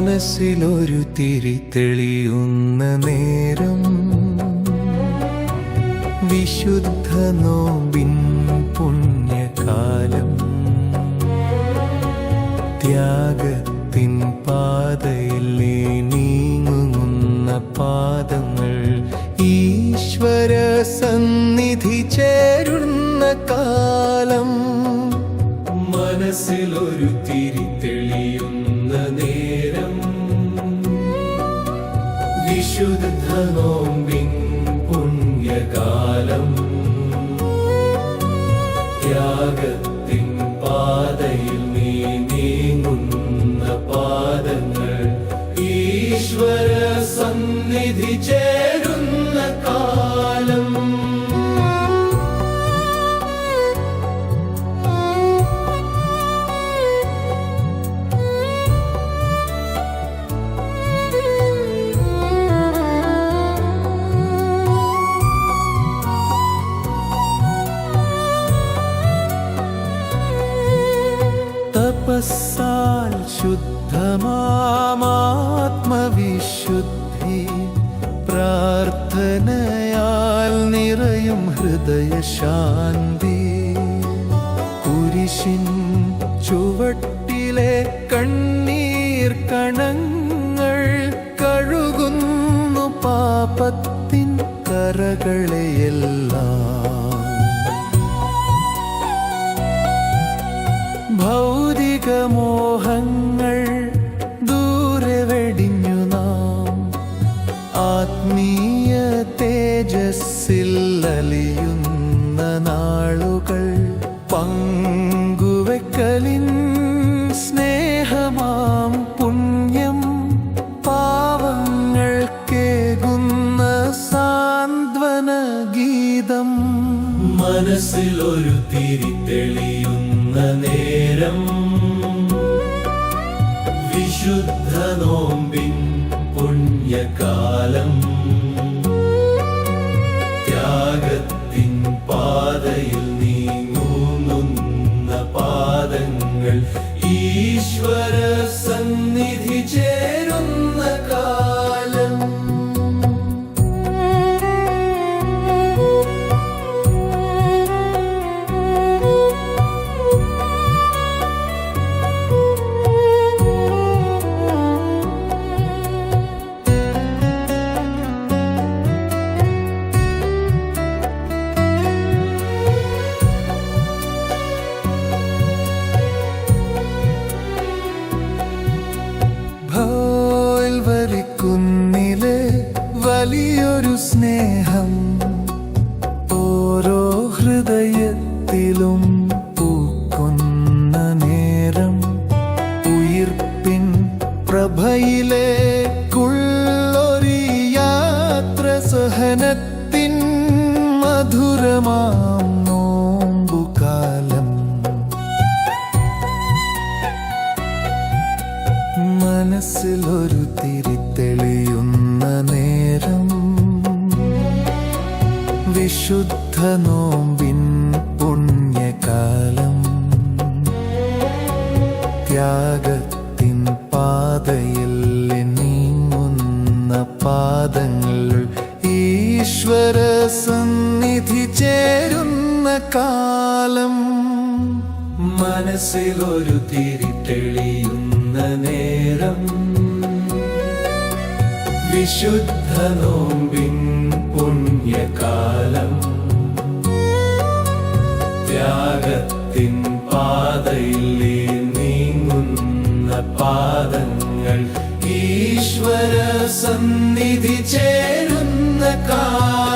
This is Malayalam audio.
മനസ്സിലൊരു തിരി തെളിയുന്ന നേരം. വിശുദ്ധ നോമ്പിൻ പുണ്യകാലം. ത്യാഗത്തിൻ പാതയിൽ നീങ്ങുന്ന പാദങ്ങൾ ഈശ്വര സന്നിധി ചേരുന്ന കാലം. മനസ്സിലൊരു തിരി നേരം വിശുദ്ധ നോമ്പിൻ പുണ്യകാലം. ത്യാഗത്തിൻ പാതയിൽ നീ നീങ്ങുന്ന പാദങ്ങൾ ഈശ്വര സന്നിധി ചേരുന്ന ശുദ്ധമാത്മവിശുദ്ധി പ്രാർത്ഥനയാൽ നിറയും ഹൃദയശാന്തി. കുരിശിൻ ചുവട്ടിലെ കണ്ണീർ കണങ്ങൾ കഴുകുന്നു പാപത്തിൻ കറകളെയെല്ലാം ഭൗതിക നാളുകൾ പങ്കുവെക്കലിൻ സ്നേഹമാം പുണ്യം പാവങ്ങൾക്കേകുന്ന സാന്ത്വന ഗീതം മനസ്സിലൊരു തിരിത്തെളിയുന്ന നേരം. വിശുദ്ധ നോമ്പിൻ പുണ്യകാലം. സഹനത്തിൻ മധുരമാം നോമ്പുകാലം. മനസ്സിലൊരു തിരിത്തെളിയുന്ന നേരം. വിശുദ്ധ നോമ്പിൻ പുണ്യകാലം. ത്യാഗത്തിൻ കാലം മനസ്സിലൊരു തിരിത്തെളിയുന്ന നേരം വിശുദ്ധ നോമ്പിൻ പുണ്യകാലം ത്യാഗത്തിൻ പാതയിൽ നീങ്ങുന്ന പാദങ്ങൾ ഈശ്വര സന്നിധി ചേരുന്ന കാലം